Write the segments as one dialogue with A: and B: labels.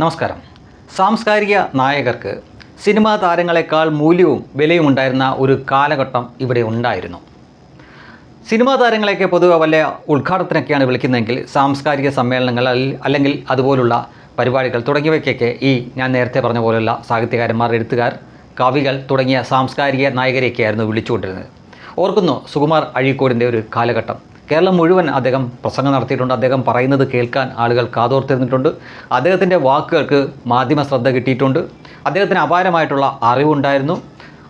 A: നമസ്കാരം. സാംസ്കാരിക നായകർക്ക് സിനിമാ താരങ്ങളെക്കാൾ മൂല്യവും വിലയും ഉണ്ടായിരുന്ന ഒരു കാലഘട്ടം ഇവിടെ ഉണ്ടായിരുന്നു. സിനിമാ താരങ്ങളെയൊക്കെ പൊതുവെ വല്ല ഉദ്ഘാടനത്തിനൊക്കെയാണ് വിളിക്കുന്നതെങ്കിൽ സാംസ്കാരിക സമ്മേളനങ്ങൾ അല്ലെങ്കിൽ അതുപോലുള്ള പരിപാടികൾ തുടങ്ങിയവയ്ക്കൊക്കെ ഈ ഞാൻ നേരത്തെ പറഞ്ഞ പോലുള്ള സാഹിത്യകാരന്മാർ എഴുത്തുകാർ കവികൾ തുടങ്ങിയ സാംസ്കാരിക നായകരെയൊക്കെയായിരുന്നു വിളിച്ചുകൊണ്ടിരുന്നത്. ഓർക്കുന്നു സുകുമാർ അഴീക്കോടിന്റെ ഒരു കാലഘട്ടം. കേരളം മുഴുവൻ അദ്ദേഹം പ്രസംഗം നടത്തിയിട്ടുണ്ട്. അദ്ദേഹം പറയുന്നത് കേൾക്കാൻ ആളുകൾ കാതോർത്തിരുന്നിട്ടുണ്ട്. അദ്ദേഹത്തിന്റെ വാക്കുകൾക്ക് മാധ്യമ ശ്രദ്ധ കിട്ടിയിട്ടുണ്ട്. അദ്ദേഹത്തിന് അപാരമായിട്ടുള്ള അറിവുണ്ടായിരുന്നു.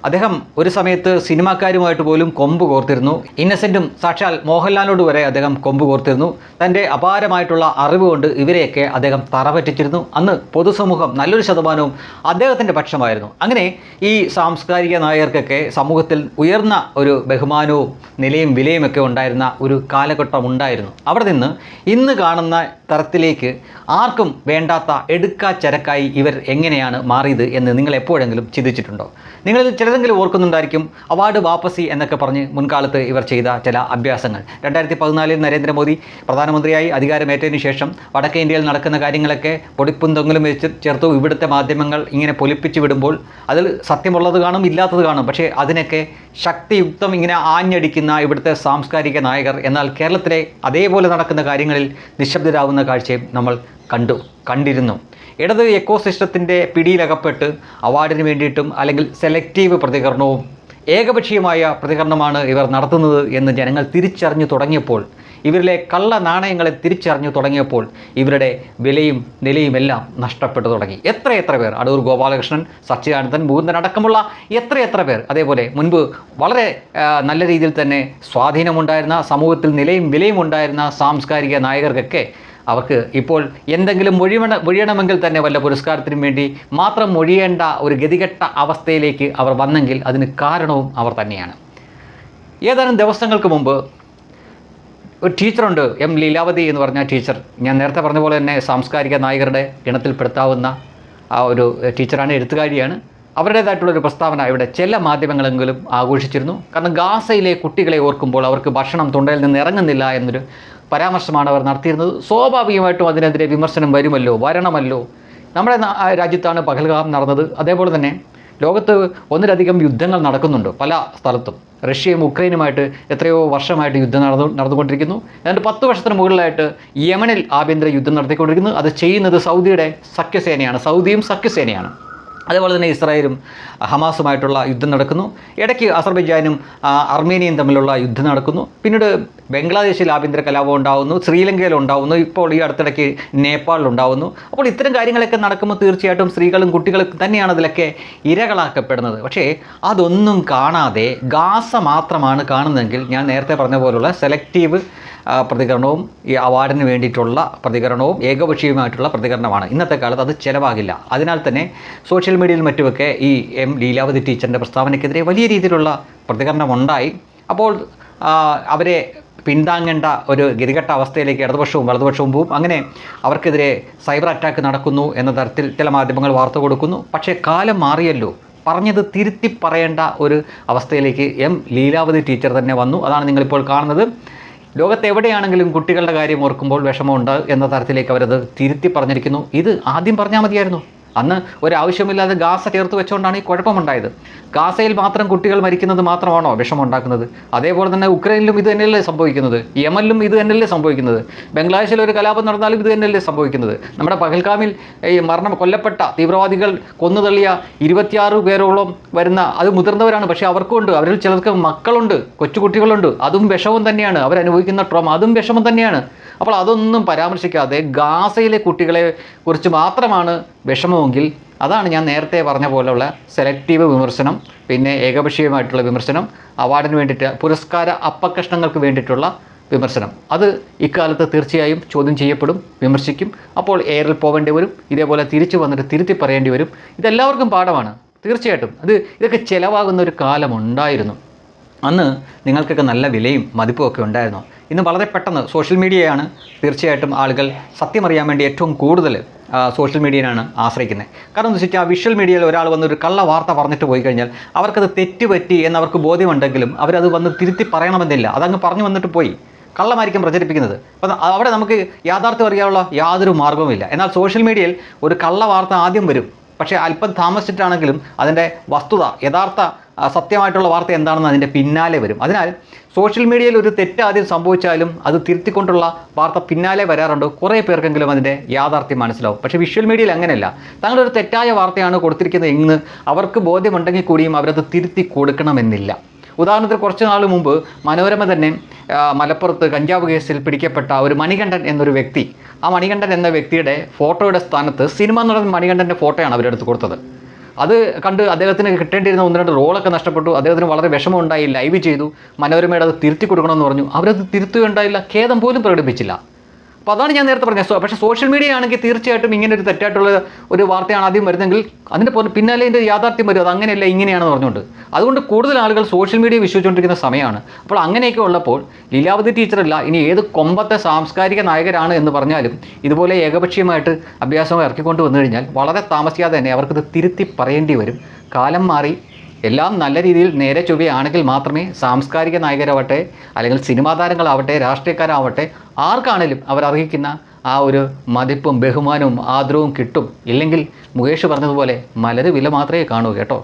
A: അദ്ദേഹം ഒരു സമയത്ത് സിനിമാക്കാരുമായിട്ട് പോലും കൊമ്പ് കോർത്തിരുന്നു. ഇന്നസെന്റും സാക്ഷാൽ മോഹൻലാലിനോട് വരെ അദ്ദേഹം കൊമ്പ് കോർത്തിരുന്നു. തന്റെ അപാരമായിട്ടുള്ള അറിവ് കൊണ്ട് ഇവരെയൊക്കെ അദ്ദേഹം തറപറ്റിച്ചിരുന്നു. അന്ന് പൊതുസമൂഹം നല്ലൊരു ശതമാനവും അദ്ദേഹത്തിന്റെ പക്ഷമായിരുന്നു. അങ്ങനെ ഈ സാംസ്കാരിക നായകർക്കൊക്കെ സമൂഹത്തിൽ ഉയർന്ന ഒരു ബഹുമാനവും നിലയും വിലയുമൊക്കെ ഉണ്ടായിരുന്ന ഒരു കാലഘട്ടം ഉണ്ടായിരുന്നു. അവിടെ നിന്ന് ഇന്ന് കാണുന്ന തരത്തിലേക്ക് ആർക്കും വേണ്ടാത്ത എടുക്കാ ചരക്കായി ഇവർ എങ്ങനെയാണ് മാറിയത് എന്ന് നിങ്ങൾ എപ്പോഴെങ്കിലും ചിന്തിച്ചിട്ടുണ്ടോ? നിങ്ങളിൽ ചിലരെങ്കിലും ഓർക്കുന്നുണ്ടായിരിക്കും അവാർഡ് വാപ്പസി എന്നൊക്കെ പറഞ്ഞ് മുൻകാലത്ത് ഇവർ ചെയ്ത ചില അഭ്യാസങ്ങൾ. രണ്ടായിരത്തി പതിനാലിൽ നരേന്ദ്രമോദി പ്രധാനമന്ത്രിയായി അധികാരമേറ്റതിനു ശേഷം വടക്കേ ഇന്ത്യയിൽ നടക്കുന്ന കാര്യങ്ങളൊക്കെ പൊടിപ്പും തൊങ്ങലും വെച്ച് ചേർത്തു ഇവിടുത്തെ മാധ്യമങ്ങൾ ഇങ്ങനെ പൊലിപ്പിച്ച് വിടുമ്പോൾ അതിൽ സത്യമുള്ളത് കാണും ഇല്ലാത്തത് കാണും. പക്ഷേ അതിനൊക്കെ ശക്തിയുക്തം ഇങ്ങനെ ആഞ്ഞടിക്കുന്ന ഇവിടുത്തെ സാംസ്കാരിക നായകർ എന്നാൽ കേരളത്തിലെ അതേപോലെ നടക്കുന്ന കാര്യങ്ങളിൽ നിശബ്ദരാകുന്ന കാഴ്ചയും നമ്മൾ കണ്ടു കണ്ടിരുന്നു. ഇടത് എക്കോ സിസ്റ്റത്തിന്റെ പിടിയിലകപ്പെട്ട് അവാർഡിന് വേണ്ടിയിട്ടും അല്ലെങ്കിൽ സെലക്റ്റീവ് പ്രതികരണവും ഏകപക്ഷീയമായ പ്രതികരണമാണ് ഇവർ നടത്തുന്നത് എന്ന് ജനങ്ങൾ തിരിച്ചറിഞ്ഞു തുടങ്ങിയപ്പോൾ ഇവരിലെ കള്ള നാണയങ്ങളെ തിരിച്ചറിഞ്ഞു തുടങ്ങിയപ്പോൾ ഇവരുടെ വിലയും നിലയുമെല്ലാം നഷ്ടപ്പെട്ടു തുടങ്ങി. എത്രയെത്ര പേർ? അടൂർ ഗോപാലകൃഷ്ണൻ സച്ചിദാനന്ദൻ മുകുന്ദൻ അടക്കമുള്ള എത്രയെത്ര പേർ? അതേപോലെ മുൻപ് വളരെ നല്ല രീതിയിൽ തന്നെ സ്വാധീനമുണ്ടായിരുന്ന സമൂഹത്തിൽ നിലയും വിലയും ഉണ്ടായിരുന്ന സാംസ്കാരിക നായകർക്കൊക്കെ അവർക്ക് ഇപ്പോൾ എന്തെങ്കിലും മൊഴിയണ മൊഴിയണമെങ്കിൽ തന്നെ വല്ല പുരസ്കാരത്തിനും വേണ്ടി മാത്രം മൊഴിയേണ്ട ഒരു ഗതികെട്ട അവസ്ഥയിലേക്ക് അവർ വന്നെങ്കിൽ അതിന് കാരണവും അവർ തന്നെയാണ്. ഏതാനും ദിവസങ്ങൾക്ക് മുമ്പ് ഒരു ടീച്ചറുണ്ട് എം ലീലാവതി എന്ന് പറഞ്ഞ ടീച്ചർ. ഞാൻ നേരത്തെ പറഞ്ഞ പോലെ തന്നെ സാംസ്കാരിക നായകരുടെ ഇനത്തിൽപ്പെടുത്താവുന്ന ആ ഒരു ടീച്ചറാണ് എഴുത്തുകാരിയാണ്. അവരുടേതായിട്ടുള്ളൊരു പ്രസ്താവന ഇവിടെ ചില മാധ്യമങ്ങളെങ്കിലും ആഘോഷിച്ചിരുന്നു. കാരണം ഗാസയിലെ കുട്ടികളെ ഓർക്കുമ്പോൾ അവർക്ക് ഭക്ഷണം തൊണ്ടയിൽ നിന്ന് ഇറങ്ങുന്നില്ല എന്നൊരു പരാമർശമാണ് അവർ നടത്തിയിരുന്നത്. സ്വാഭാവികമായിട്ടും അതിനെതിരെ വിമർശനം വരുമല്ലോ വരണമല്ലോ. നമ്മുടെ രാജ്യത്താണ് പഹൽഗാം നടന്നത്. അതേപോലെ തന്നെ ലോകത്ത് ഒന്നിലധികം യുദ്ധങ്ങൾ നടക്കുന്നുണ്ട് പല സ്ഥലത്തും. റഷ്യയും ഉക്രൈനുമായിട്ട് എത്രയോ വർഷമായിട്ട് യുദ്ധം നടന്നു നടന്നുകൊണ്ടിരിക്കുന്നു. എന്നിട്ട് പത്ത് വർഷത്തിന് മുകളിലായിട്ട് യമനിൽ ആഭ്യന്തര യുദ്ധം നടത്തിക്കൊണ്ടിരിക്കുന്നു. അത് ചെയ്യുന്നത് സൗദിയുടെ സഖ്യസേനയാണ്. സൗദിയും സഖ്യസേനയാണ്. അതേപോലെ തന്നെ ഇസ്രായേലും ഹമാസുമായിട്ടുള്ള യുദ്ധം നടക്കുന്നു. ഇടയ്ക്ക് അസർബൈജാനും അർമേനിയയും തമ്മിലുള്ള യുദ്ധം നടക്കുന്നു. പിന്നീട് ബംഗ്ലാദേശിൽ ആഭ്യന്തര കലാപം ഉണ്ടാകുന്നു ശ്രീലങ്കയിൽ ഉണ്ടാവുന്നു ഇപ്പോൾ ഈ അടുത്തിടയ്ക്ക് നേപ്പാളിൽ ഉണ്ടാവുന്നു. അപ്പോൾ ഇത്തരം കാര്യങ്ങളൊക്കെ നടക്കുമ്പോൾ തീർച്ചയായിട്ടും സ്ത്രീകളും കുട്ടികളും തന്നെയാണ് അതിലൊക്കെ ഇരകളാക്കപ്പെടുന്നത്. പക്ഷേ അതൊന്നും കാണാതെ ഗാസ മാത്രമാണ് കാണുന്നതെങ്കിൽ ഞാൻ നേരത്തെ പറഞ്ഞ പോലുള്ള സെലക്റ്റീവ് പ്രതികരണവും ഈ അവാർഡിന് വേണ്ടിയിട്ടുള്ള പ്രതികരണവും ഏകപക്ഷീയമായിട്ടുള്ള പ്രതികരണമാണ്. ഇന്നത്തെ കാലത്ത് അത് ചിലവാകില്ല. അതിനാൽ തന്നെ സോഷ്യൽ മീഡിയയിൽ മറ്റുമൊക്കെ ഈ എം ലീലാവതി ടീച്ചറിന്റെ പ്രസ്താവനയ്ക്കെതിരെ വലിയ രീതിയിലുള്ള പ്രതികരണം ഉണ്ടായി അപ്പോൾ അവരെ പിന്താങ്ങേണ്ട ഒരു ഗതികെട്ട അവസ്ഥയിലേക്ക് ഇടതുപക്ഷവും വലതുപക്ഷവും പോവും. അങ്ങനെ അവർക്കെതിരെ സൈബർ അറ്റാക്ക് നടക്കുന്നു എന്ന തരത്തിൽ ചില മാധ്യമങ്ങൾ വാർത്ത കൊടുക്കുന്നു. പക്ഷേ കാലം മാറിയല്ലോ. പറഞ്ഞത് തിരുത്തി പറയേണ്ട ഒരു അവസ്ഥയിലേക്ക് എം ലീലാവതി ടീച്ചർ തന്നെ വന്നു. അതാണ് നിങ്ങളിപ്പോൾ കാണുന്നത്. ലോകത്ത് എവിടെയാണെങ്കിലും കുട്ടികളുടെ കാര്യം ഓർക്കുമ്പോൾ വിഷമമുണ്ട് എന്ന തരത്തിലേക്ക് അവരത് തിരുത്തി പറഞ്ഞിരിക്കുന്നു. ഇത് ആദ്യം പറഞ്ഞാൽ മതിയായിരുന്നു. അന്ന് ഒരാവശ്യമില്ലാതെ ഗാസ ചേർത്ത് വെച്ചുകൊണ്ടാണ് ഈ കുഴപ്പമുണ്ടായത്. ഗാസയിൽ മാത്രം കുട്ടികൾ മരിക്കുന്നത് മാത്രമാണോ വിഷമുണ്ടാക്കുന്നത് അതേപോലെ തന്നെ ഉക്രൈനിലും ഇത് തന്നെയല്ലേ സംഭവിക്കുന്നത്? യമനിലും ഇത് തന്നെയല്ലേ സംഭവിക്കുന്നത്? ബംഗ്ലാദേശിൽ ഒരു കലാപം നടന്നാലും ഇത് തന്നെയല്ലേ സംഭവിക്കുന്നത്? നമ്മുടെ പഹൽഗാമിൽ ഈ മരണം കൊല്ലപ്പെട്ട തീവ്രവാദികൾ കൊന്നുതള്ളിയ ഇരുപത്തിയാറ് പേരോളം വരുന്ന അത് മുതിർന്നവരാണ്. പക്ഷേ അവർക്കുണ്ട് അവരിൽ ചിലർക്ക് മക്കളുണ്ട് കൊച്ചുകുട്ടികളുണ്ട്. അതും വിഷമം തന്നെയാണ്. അവരനുഭവിക്കുന്ന ട്രോമ അതും വിഷമം തന്നെയാണ്. അപ്പോൾ അതൊന്നും പരാമർശിക്കാതെ ഗാസയിലെ കുട്ടികളെ കുറിച്ച് മാത്രമാണ് വിഷമമെങ്കിൽ അതാണ് ഞാൻ നേരത്തെ പറഞ്ഞ പോലെയുള്ള സെലക്റ്റീവ് വിമർശനം പിന്നെ ഏകപക്ഷീയമായിട്ടുള്ള വിമർശനം അവാർഡിന് വേണ്ടിയിട്ട് പുരസ്കാര അപ്പകഷ്ണങ്ങൾക്ക് വേണ്ടിയിട്ടുള്ള വിമർശനം. അത് ഇക്കാലത്ത് തീർച്ചയായും ചോദ്യം ചെയ്യപ്പെടും വിമർശിക്കും. അപ്പോൾ എയറിൽ പോകേണ്ടി വരും ഇതേപോലെ തിരിച്ചു വന്നിട്ട് തിരുത്തി പറയേണ്ടി വരും. ഇതെല്ലാവർക്കും പാഠമാണ് തീർച്ചയായിട്ടും. അത് ഇതൊക്കെ ചിലവാകുന്ന ഒരു കാലമുണ്ടായിരുന്നു. അന്ന് നിങ്ങൾക്കൊക്കെ നല്ല വിലയും മതിപ്പും ഒക്കെ ഉണ്ടായിരുന്നു. ഇന്ന് വളരെ പെട്ടെന്ന് സോഷ്യൽ മീഡിയയാണ് തീർച്ചയായിട്ടും ആളുകൾ സത്യമറിയാൻ വേണ്ടി ഏറ്റവും കൂടുതൽ സോഷ്യൽ മീഡിയനാണ് ആശ്രയിക്കുന്നത്. കാരണം എന്താ വെച്ചാൽ വിഷ്വൽ മീഡിയയിൽ ഒരാൾ വന്ന് ഒരു കള്ള വാർത്ത പറഞ്ഞിട്ട് പോയി കഴിഞ്ഞാൽ അവർക്കത് തെറ്റുപറ്റി എന്നവർക്ക് ബോധ്യമുണ്ടെങ്കിലും അവരത് വന്ന് തിരുത്തി പറയണമെന്നില്ല. അതങ്ങ് പറഞ്ഞു വന്നിട്ട് പോയി. കള്ളമായിരിക്കും പ്രചരിപ്പിക്കുന്നത്. അപ്പം അവിടെ നമുക്ക് യാഥാർത്ഥ്യം അറിയാനുള്ള യാതൊരു മാർഗവുമില്ല എന്നാൽ സോഷ്യൽ മീഡിയയിൽ ഒരു കള്ള വാർത്ത ആദ്യം വരും. പക്ഷേ അല്പം താമസിച്ചിട്ടാണെങ്കിലും അതിന്റെ വസ്തുത യഥാർത്ഥ സത്യമായിട്ടുള്ള വാർത്ത എന്താണെന്ന് അതിന്റെ പിന്നാലെ വരും. അതിനാൽ സോഷ്യൽ മീഡിയയിൽ ഒരു തെറ്റ് ആദ്യം സംഭവിച്ചാലും അത് തിരുത്തിക്കൊണ്ടുള്ള വാർത്ത പിന്നാലെ വരാറുണ്ട്. കുറേ പേർക്കെങ്കിലും അതിന്റെ യാഥാർത്ഥ്യം മനസ്സിലാവും. പക്ഷേ വിഷ്വൽ മീഡിയയിൽ അങ്ങനെയല്ല. തങ്ങളൊരു തെറ്റായ വാർത്തയാണ് കൊടുത്തിരിക്കുന്നത് എന്ന് അവർക്ക് ബോധ്യമുണ്ടെങ്കിൽ കൂടിയും അവരത് തിരുത്തി കൊടുക്കണമെന്നില്ല. ഉദാഹരണത്തിന് കുറച്ച് നാൾ മുമ്പ് മനോരമ തന്നെ മലപ്പുറത്ത് കഞ്ചാവ് കേസിൽ പിടിക്കപ്പെട്ട ഒരു മണികണ്ഠൻ എന്നൊരു വ്യക്തി ആ മണികണ്ഠൻ എന്ന വ്യക്തിയുടെ ഫോട്ടോയുടെ സ്ഥാനത്ത് സിനിമ നടൻ മണികണ്ഠന്റെ ഫോട്ടോയാണ് അവരെടുത്ത് കൊടുത്തത്. അത് കണ്ട് അദ്ദേഹത്തിന് കിട്ടേണ്ടിയിരുന്ന ഒന്ന് രണ്ട് റോളൊക്കെ നഷ്ടപ്പെട്ടു. അദ്ദേഹത്തിന് വളരെ വിഷമമുണ്ടായി ലൈവ് ചെയ്തു. മനോരമയുടെ അത് തിരുത്തി കൊടുക്കണമെന്ന് പറഞ്ഞു. അവരത് തിരുത്തുകയുണ്ടായില്ല. ഖേദം പോലും പ്രകടിപ്പിച്ചില്ല. അപ്പോൾ അതാണ് ഞാൻ നേരത്തെ പറഞ്ഞത്. പക്ഷേ സോഷ്യൽ മീഡിയ ആണെങ്കിൽ തീർച്ചയായിട്ടും ഇങ്ങനെ ഒരു തെറ്റായിട്ടുള്ള ഒരു വാർത്തയാണ് ആദ്യം വരുന്നതെങ്കിൽ അതിന്റെ പിന്നാലെ ഇതിന്റെ യാഥാർത്ഥ്യം വരും. അത് അങ്ങനെയല്ല ഇങ്ങനെയാണെന്ന് പറഞ്ഞുകൊണ്ട്. അതുകൊണ്ട് കൂടുതൽ ആളുകൾ സോഷ്യൽ മീഡിയ വിശ്വസിച്ചുകൊണ്ടിരിക്കുന്ന സമയമാണ്. അപ്പോൾ അങ്ങനെയൊക്കെ ഉള്ളപ്പോൾ ലീലാവതി ടീച്ചറല്ല ഇനി ഏത് കൊമ്പത്തെ സാംസ്കാരിക നായകരാണ് എന്ന് പറഞ്ഞാലും ഇതുപോലെ ഏകപക്ഷീയമായിട്ട് അഭ്യാസം ഇറക്കിക്കൊണ്ട് വന്നു കഴിഞ്ഞാൽ വളരെ താമസിയാതെ തന്നെ അവർക്കിത് തിരുത്തി പറയേണ്ടി വരും. കാലം മാറി എല്ലാം നല്ല രീതിയിൽ നേരെ ചൊവ്വയാണെങ്കിൽ മാത്രമേ സാംസ്കാരിക നായകരാവട്ടെ അല്ലെങ്കിൽ സിനിമാ താരങ്ങളാവട്ടെ രാഷ്ട്രീയക്കാരാവട്ടെ ആർക്കാണേലും അവർ അർഹിക്കുന്ന ആ ഒരു മതിപ്പും ബഹുമാനവും ആദരവും കിട്ടും. ഇല്ലെങ്കിൽ മുകേഷ് പറഞ്ഞതുപോലെ മലര് വില മാത്രമേ കാണൂ കേട്ടോ.